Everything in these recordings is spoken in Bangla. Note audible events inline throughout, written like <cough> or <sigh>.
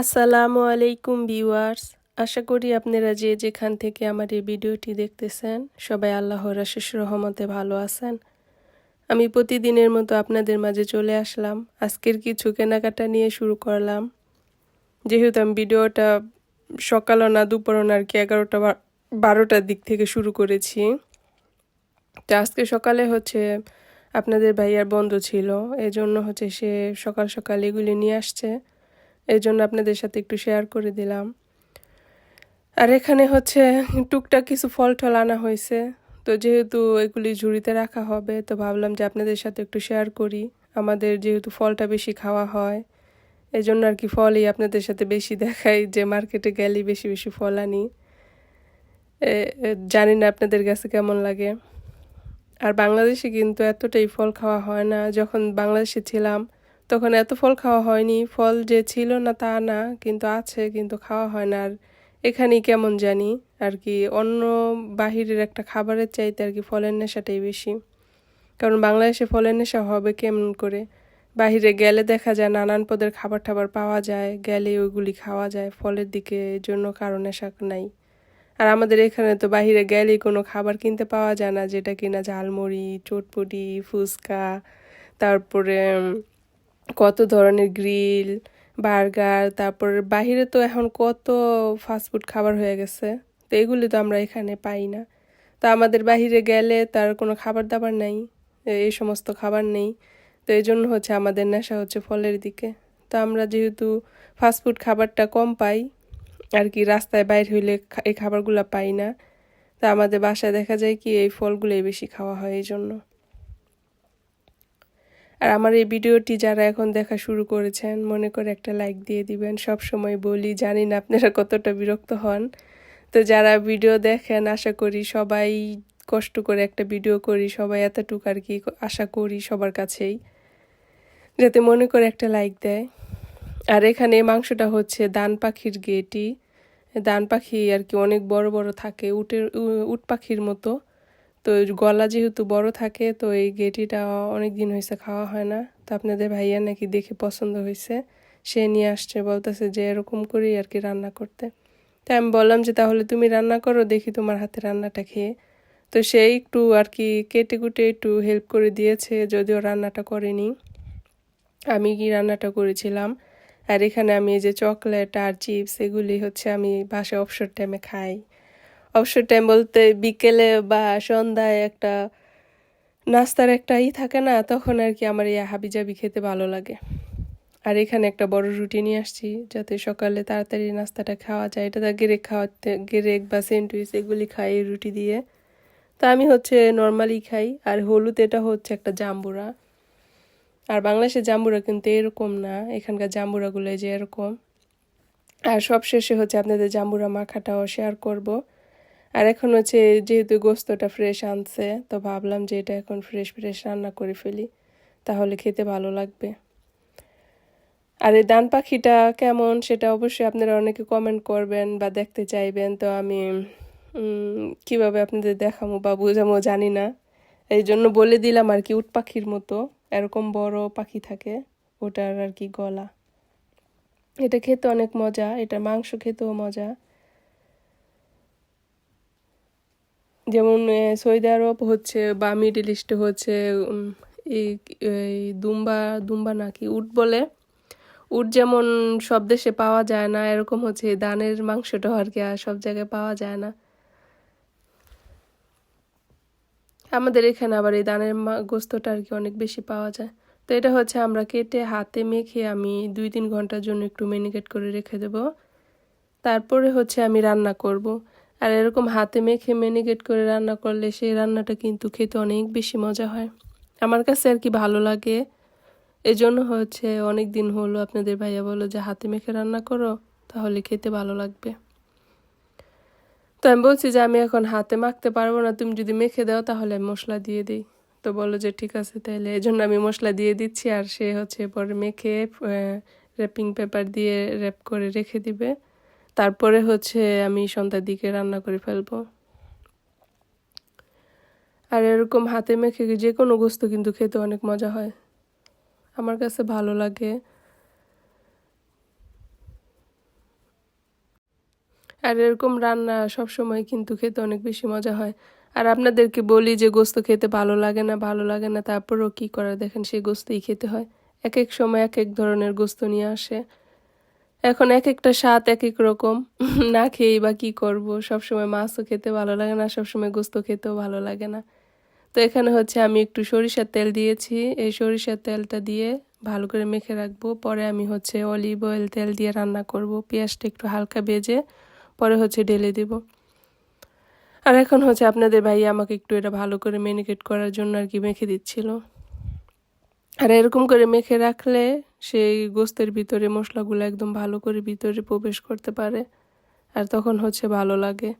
আসসালামু আলাইকুম ভিউয়ার্স। আশা করি আপনারা যে যেখান থেকে আমার এই ভিডিওটি দেখতেছেন, সবাই আল্লাহর আশিস রহমতে ভালো আছেন। আমি প্রতিদিনের মতো আপনাদের মাঝে চলে আসলাম। আজকের কিছু কেনাকাটা নিয়ে শুরু করলাম। যেহেতু আমি ভিডিওটা সকালও না দুপুরও না আর কি এগারোটা বারোটার দিক থেকে শুরু করেছি। তো আজকে সকালে হচ্ছে আপনাদের ভাইয়ার বন্ধ ছিল এই জন্য হচ্ছে সে সকাল সকাল এগুলি নিয়ে আসছে। এই জন্য আপনাদের সাথে একটু শেয়ার করে দিলাম। আর এখানে হচ্ছে টুকটাক কিছু ফল টল আনা হয়েছে। তো যেহেতু এগুলি ঝুড়িতে রাখা হবে, তো ভাবলাম যে আপনাদের সাথে একটু শেয়ার করি। আমাদের যেহেতু ফলটা বেশি খাওয়া হয় এই জন্য আর কি ফলই আপনাদের সাথে বেশি দেখাই, যে মার্কেটে গেলেই বেশি বেশি ফল আনি। জানি না আপনাদের কাছে কেমন লাগে। আর বাংলাদেশে কিন্তু এতটাই ফল খাওয়া হয় না। যখন বাংলাদেশে ছিলাম তখন এত ফল খাওয়া হয়নি। ফল যে ছিল না তা না, কিন্তু আছে, কিন্তু খাওয়া হয় না। আর এখানেই কেমন জানি, আর কি অন্য বাহিরের একটা খাবারের চাইতে আর কি ফলের নেশাটাই বেশি। কারণ বাংলাদেশে ফলের নেশা হবে কেমন করে? বাহিরে গেলে দেখা যায় নানান পদের খাবার টাবার পাওয়া যায়, গেলে ওইগুলি খাওয়া যায়, ফলের দিকে জন্য কারও নেশা নাই। আর আমাদের এখানে তো বাইরে গেলেই কোনো খাবার কিনতে পাওয়া যায় না, যেটা কিনা ঝালমুড়ি, চটপটি, ফুচকা, তারপরে কত ধরনের গ্রিল, বার্গার, তারপর বাইরে তো এখন কত ফাস্টফুড খাবার হয়ে গেছে। তো এগুলি তো আমরা এখানে পাই না। তো আমাদের বাইরে গেলে তার কোনো খাবার দাবার নেই এই সমস্ত খাবার নেই। তো এই জন্য হচ্ছে আমাদের নেশা হচ্ছে ফলের দিকে। তো আমরা যেহেতু ফাস্টফুড খাবারটা কম পাই, আর কি রাস্তায় বাইর হইলে এই খাবারগুলো পাই না। তা আমাদের বাসায় দেখা যায় কি এই ফলগুলোই বেশি খাওয়া হয় এই জন্য। আর আমার এই ভিডিওটি যারা এখন দেখা শুরু করেছেন, মনে করে একটা লাইক দিয়ে দিবেন। সব সময় বলি, জানি না আপনারা কতটা বিরক্ত হন। তো যারা ভিডিও দেখেন, আশা করি সবাই কষ্ট করে একটা ভিডিও করি, সবাই এতটুকু আর কি আশা করি সবার কাছেই। যাতে মনে করে একটা লাইক দেয়। আর এখানে মাংসটা হচ্ছে দান পাখির গেটি। দান পাখি আর কি অনেক বড় বড় থাকে, উটের উট পাখির মতো। তো গলা যেহেতু বড় থাকে, তো এই গেটিটা অনেক দিন হয়েছে খাওয়া হয় না। তো আপনাদের ভাইয়া নাকি দেখে পছন্দ হয়েছে সে নিয়ে আসছে, বলতেছে যে এরকম করেই আর কি রান্না করতে। তাই আমি বললাম যে, তাহলে তুমি রান্না করো, দেখি তোমার হাতে রান্নাটা খেয়ে। তো সে একটু আর কি কেটে কুটে একটু হেল্প করে দিয়েছে, যদিও রান্নাটা করেনি। আমি কি রান্নাটা করেছিলাম? আর এখানে আমি এই যে চকলেট আর চিপস এগুলি হচ্ছে আমি বাসায় অবসর টাইমে খাই। অবসর টাইম বলতে বিকেলে বা সন্ধ্যায় একটা নাস্তার একটা ই থাকে না, তখন আর কি আমার এই হাবিজাবি খেতে ভালো লাগে। আর এখানে একটা বড় রুটি নিয়ে আসছি, যাতে সকালে তাড়াতাড়ি নাস্তাটা খাওয়া যায়। এটা তো গেরেক খাওয়াতে, গেরেক বা স্যান্ডউইচ এগুলি খাই রুটি দিয়ে। তো আমি হচ্ছে নর্মালি খাই, আর হলুদ এটা হচ্ছে একটা জাম্বুরা। আর বাংলাদেশের জাম্বুরা কিন্তু এরকম না, এখানকার জাম্বুরাগুলো যে এরকম। আর সব শেষে হচ্ছে আপনাদের জাম্বুরা মাখাটাও শেয়ার করব। আর এখন হচ্ছে যেহেতু গোস্তটা ফ্রেশ আনছে, তো ভাবলাম যে এটা এখন ফ্রেশ ফ্রেশ রান্না করে ফেলি, তাহলে খেতে ভালো লাগবে। আর এই দান পাখিটা কেমন সেটা অবশ্যই আপনারা অনেকে কমেন্ট করবেন বা দেখতে চাইবেন, তো আমি কীভাবে আপনাদের দেখামো বা বোঝামো জানি না। এই জন্য বলে দিলাম আর কি, উট পাখির মতো, এরকম বড় পাখি থাকে, ওটার আর কি গলা। এটা খেতে অনেক মজা, এটা মাংস খেতেও মজা। যেমন সৌদি আরব হচ্ছে বা মিডিল ইস্টে হচ্ছে এই দুম্বা দুম্বা নাকি উট বলে। উট যেমন সব দেশে পাওয়া যায় না, এরকম হচ্ছে দানের মাংসটা আর কি আর সব জায়গায় পাওয়া যায় না। আমাদের এখানে আবার এই দানের গোস্তটা আর কি অনেক বেশি পাওয়া যায়। তো এটা হচ্ছে আমরা কেটে হাতে মেখে আমি দুই তিন ঘণ্টার জন্য একটু মেনিকেট করে রেখে দেব। তারপরে হচ্ছে আমি রান্না করব। আর এরকম হাতে মেখে মেনিকেট করে রান্না করলে সেই রান্নাটা কিন্তু খেতে অনেক বেশি মজা হয়। আমার কাছে আর কি ভালো লাগে। এজন্য হচ্ছে অনেক দিন হলো আপনাদের ভাইয়া বলল যে, হাতে মেখে রান্না করো, তাহলে খেতে ভালো লাগবে। তো আমি বলছি যে, আমি এখন হাতে মাখতে পারব না, তুমি যদি মেখে দাও তাহলে আমি মশলা দিয়ে দিই। তো বলল যে, ঠিক আছে তাহলে এই জন্য আমি মশলা দিয়ে দিচ্ছি। আর সে হচ্ছে পরে মেখে র্যাপিং পেপার দিয়ে র্যাপ করে রেখে দিবে। তারপরে হচ্ছে আমি সন্ধ্যার দিকে রান্না করে ফেলব। আর এরকম হাতে মেখে যে কোনো গোস্ত কিন্তু খেতে অনেক মজা হয়। আমার কাছে ভালো লাগে। আর এরকম রান্না সব সময় কিন্তু খেতে অনেক বেশি মজা হয়। আর আপনাদেরকে বলি যে গোস্ত খেতে ভালো লাগে না, ভালো লাগে না, তারপরেও কী করার দেখেন সেই গোস্তই খেতে হয়। এক এক সময় এক এক ধরনের গোস্ত নিয়ে আসে। এখন এক একটা স্বাদ এক এক রকম। <laughs> না খেয়েই বা কী করব? সবসময় মাছও খেতে ভালো লাগে না, সবসময় গোস্ত খেতেও ভালো লাগে না। তো এখানে হচ্ছে আমি একটু সরিষার তেল দিয়েছি। এই সরিষার তেলটা দিয়ে ভালো করে মেখে রাখব। পরে আমি হচ্ছে অলিভ অয়েল তেল দিয়ে রান্না করব। পেঁয়াজটা একটু হালকা বেজে পরে হচ্ছে ঢেলে দিব। আর এখন হচ্ছে আপনাদের ভাই আমাকে একটু এটা ভালো করে মেনিকেট করার জন্য আর কি মেখে দিচ্ছিল। আর এরকম করে মেখে রাখলে সেই গোস্তের ভিতরে মশলাগুলো একদম ভালো করে ভিতরে প্রবেশ করতে পারে, আর তখন হচ্ছে ভালো লাগে।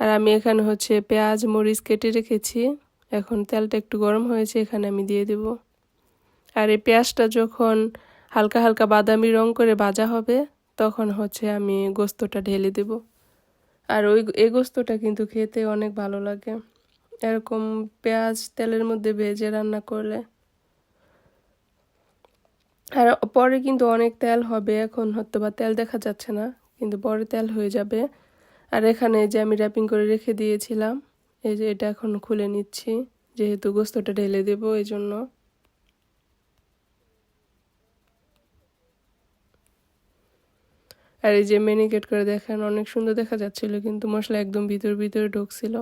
আর আমি এখানে হচ্ছে পেঁয়াজ, মরিচ কেটে রেখেছি। এখন তেলটা একটু গরম হয়েছে, এখানে আমি দিয়ে দেব। আর এই পেঁয়াজটা যখন হালকা হালকা বাদামি রং করে ভাজা হবে, তখন হচ্ছে আমি গোস্তটা ঢেলে দেব। আর ওই এই গোস্তটা কিন্তু খেতে অনেক ভালো লাগে। এরকম পেঁয়াজ তেলের মধ্যে ভেজে রান্না করলে আর পরে কিন্তু অনেক তেল হবে, এখন হয়তো বা তেল দেখা যাচ্ছে না, কিন্তু পরে তেল হয়ে যাবে। আর এখানে যে আমি র্যাপিং করে রেখে দিয়েছিলাম, এই যে এটা এখন খুলে নিচ্ছি, যেহেতু গোস্তটা ঢেলে দেবো এই জন্য আর এই যে মেনিকেট করে দেখেন, অনেক সুন্দর দেখা যাচ্ছিল, কিন্তু মশলা একদম ভিতর ভিতরে ঢুকছিল।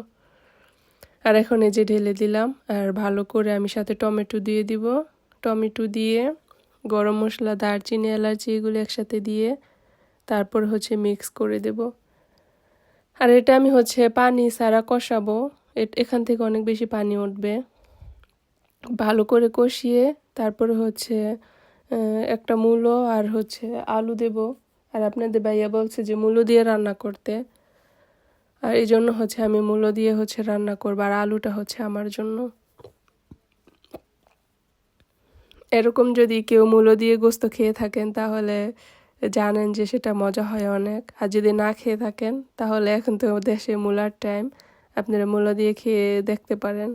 আর এখন এই যে ঢেলে দিলাম, আর ভালো করে আমি সাথে টমেটো দিয়ে দিব। টমেটো দিয়ে গরম মশলা, দারচিনি, এলাচি এগুলো একসাথে দিয়ে তারপর হচ্ছে মিক্স করে দেব। আর এটা আমি হচ্ছে পানি সারা কষাবো। এখান থেকে অনেক বেশি পানি উঠবে। ভালো করে কষিয়ে তারপরে হচ্ছে একটা মূলো আর হচ্ছে আলু দেব। আর আপনাদের ভাইয়া বলছে যে মূলো দিয়ে রান্না করতে। আর এই জন্য হচ্ছে আমি মূলো দিয়ে হচ্ছে রান্না করব। আর আলুটা হচ্ছে আমার জন্য। এরকম যদি কেউ মূলো দিয়ে গোস্ত খেয়ে থাকেন, তাহলে জানেন যে সেটা মজা হয় অনেক। আর যদি না খেয়ে থাকেন, তাহলে এখন তো দেশে মূলার টাইম আপনারা মূলা দিয়ে খেয়ে দেখতে পারেন।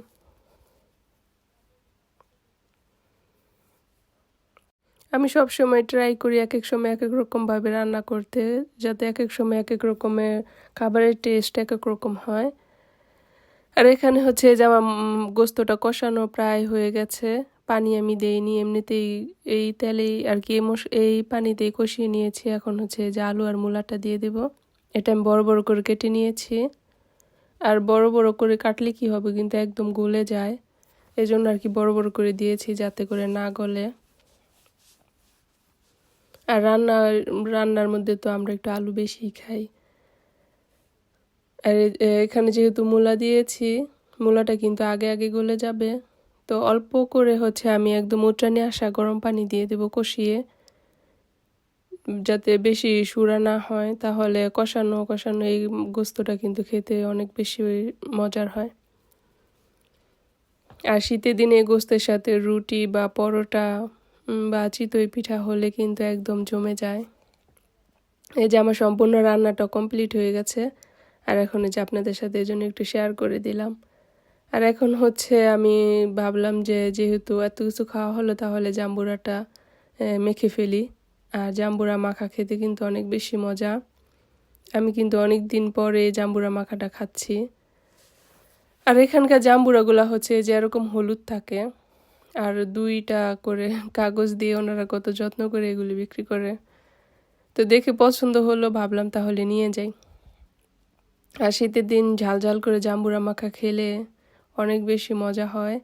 আমি সব সময় ট্রাই করি এক এক সময় এক এক রকমভাবে রান্না করতে, যাতে এক এক সময় এক এক রকমের খাবারের টেস্ট এক এক রকম হয়। আর এখানে হচ্ছে যে আমার গোস্তটা কষানো প্রায় হয়ে গেছে। পানি আমি দেইনি, এমনিতেই এই তেলেই আর কি, এই পানিতেই কষিয়ে নিয়েছি। এখন হচ্ছে যে আলু আর মূলাটা দিয়ে দেব। এটা আমি বড় বড় করে কেটে নিয়েছি। আর বড় বড় করে কাটলে কি হবে কিন্তু একদম গলে যায়। এজন্য আর কি বড় বড় করে দিয়েছি যাতে করে না গলে। আর রান্না, রান্নার মধ্যে তো আমরা একটু আলু বেশি খাই। আর এখানে যেহেতু মূলা দিয়েছি, মূলাটা কিন্তু আগে আগে গলে যাবে। তো অল্প করে হচ্ছে আমি একদম উচ্চানি আসা গরম পানি দিয়ে দেবো কষিয়ে। যাতে বেশি সুরা না হয়, তাহলে কষানো কষানো এই গোস্তটা কিন্তু খেতে অনেক বেশি মজার হয়। আর শীতের দিনে গোস্তের সাথে রুটি বা পরোটা বা চিতই পিঠা হলে কিন্তু একদম জমে যায়। এই যে আমার সম্পূর্ণ রান্নাটা কমপ্লিট হয়ে গেছে, আর এখন যে আপনাদের সাথে এই জন্য একটু শেয়ার করে দিলাম। আর এখন হচ্ছে আমি ভাবলাম যে যেহেতু এত কিছু খাওয়া হলো, তাহলে জাম্বুরাটা মেখে ফেলি। আর জাম্বুরা মাখা খেতে কিন্তু অনেক বেশি মজা। আমি কিন্তু অনেক দিন পরে জাম্বুরা মাখাটা খাচ্ছি। আর এখানকার জাম্বুরাগুলো হচ্ছে যে এরকম হলুদ থাকে, আর দুইটা করে কাগজ দিয়ে ওনারা কত যত্ন করে এগুলি বিক্রি করে। তো দেখে পছন্দ হলো, ভাবলাম তাহলে নিয়ে যাই। আর শীতের দিন ঝাল ঝাল করে জাম্বুরা মাখা খেলে অনেক বেশি মজা হয়।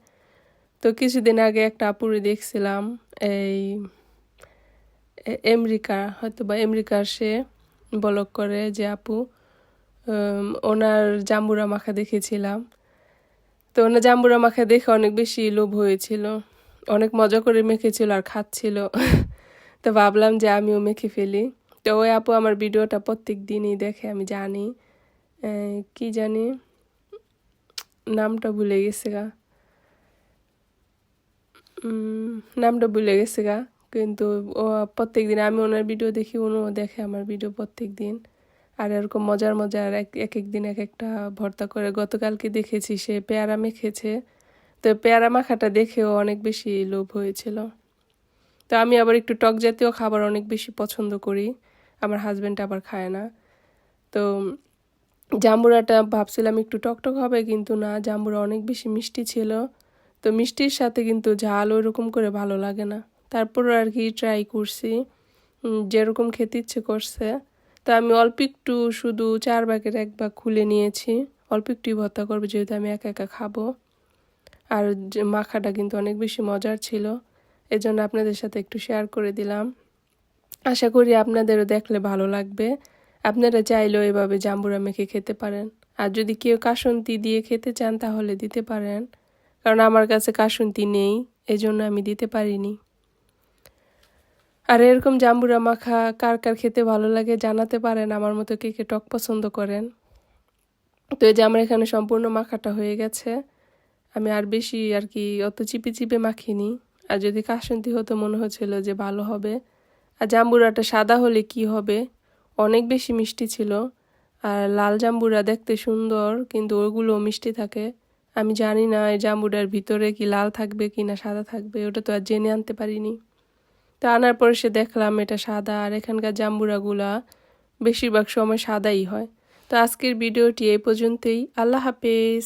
তো কিছুদিন আগে একটা আপুরে দেখছিলাম, এই আমেরিকা হয়তো বা আমেরিকার সে বলক করে যে আপু ওনার জাম্বুরা মাখা দেখেছিলাম। তো ওনার জাম্বুরা মাখা দেখে অনেক বেশি লোভ হয়েছিল, অনেক মজা করে মেখেছিল আর খাচ্ছিল। তো ভাবলাম যে আমিও মেখে ফেলি। তো ওই আপু আমার ভিডিওটা প্রত্যেক দিনই দেখে, আমি জানি কি জানি? নামটা ভুলে গেছে গা। নামটা ভুলে গেছে গা, কিন্তু প্রত্যেক দিন আমি ওনার ভিডিও দেখি, উনিও দেখে আমার ভিডিও প্রত্যেক দিন। আর এরকম মজার মজার এক এক দিন এক একটা ভর্তা করে। গতকালকে দেখেছি, সে পেয়ারা মেখেছে। তো পেয়ারা মাখাটা দেখেও অনেক বেশি লোভ হয়েছিল। তো আমি আবার একটু টক জাতীয় খাবার অনেক বেশি পছন্দ করি। আমার হাজব্যান্ড আবার খায় না। তো জাম্বুরাটা ভাবছিলাম একটু টকটক হবে, কিন্তু না, জাম্বুরা অনেক বেশি মিষ্টি ছিল। তো মিষ্টির সাথে কিন্তু ঝাল ওরকম করে ভালো লাগে না। তারপর আর কি ট্রাই করছি যেরকম খেতে ইচ্ছে করছে। তো আমি অল্প একটু শুধু চার ভাগের এক ভাগ খুলে নিয়েছি। অল্প একটুই ভর্তা করব, যেহেতু আমি একা একা খাব। আর মাখাটা কিন্তু অনেক বেশি মজার ছিল। এজন্য আপনাদের সাথে একটু শেয়ার করে দিলাম। আশা করি আপনাদেরও দেখলে ভালো লাগবে। আপনারা চাইলেও এভাবে জাম্বুরা মেখে খেতে পারেন। আর যদি কেউ কাসন্তি দিয়ে খেতে চান, তাহলে দিতে পারেন। কারণ আমার কাছে কাসন্তি নেই, এজন্য আমি দিতে পারিনি। আর এরকম জাম্বুরা মাখা কার কার খেতে ভালো লাগে জানাতে পারেন, আমার মতো কে কে টক পছন্দ করেন। তো এই যে আমার এখানে সম্পূর্ণ মাখাটা হয়ে গেছে। আমি আর বেশি আর কি অত চিপে চিপে মাখিনি। আর যদি কাসন্তি হতো, মনে হচ্ছিল যে ভালো হবে। আর জাম্বুরাটা সাদা হলে কি হবে? অনেক বেশি মিষ্টি ছিল। আর লাল জাম্বুরা দেখতে সুন্দর, কিন্তু ওগুলো মিষ্টি থাকে। আমি জানি না এই জাম্বুরার ভিতরে কি লাল থাকবে কি না সাদা থাকবে, ওটা তো আর জেনে আনতে পারিনি। তো আনার পরে সে দেখলাম এটা সাদা, আর এখানকার জাম্বুরাগুলা বেশিরভাগ সময় সাদাই হয়। তো আজকের ভিডিওটি এই পর্যন্তই। আল্লাহ হাফেজ।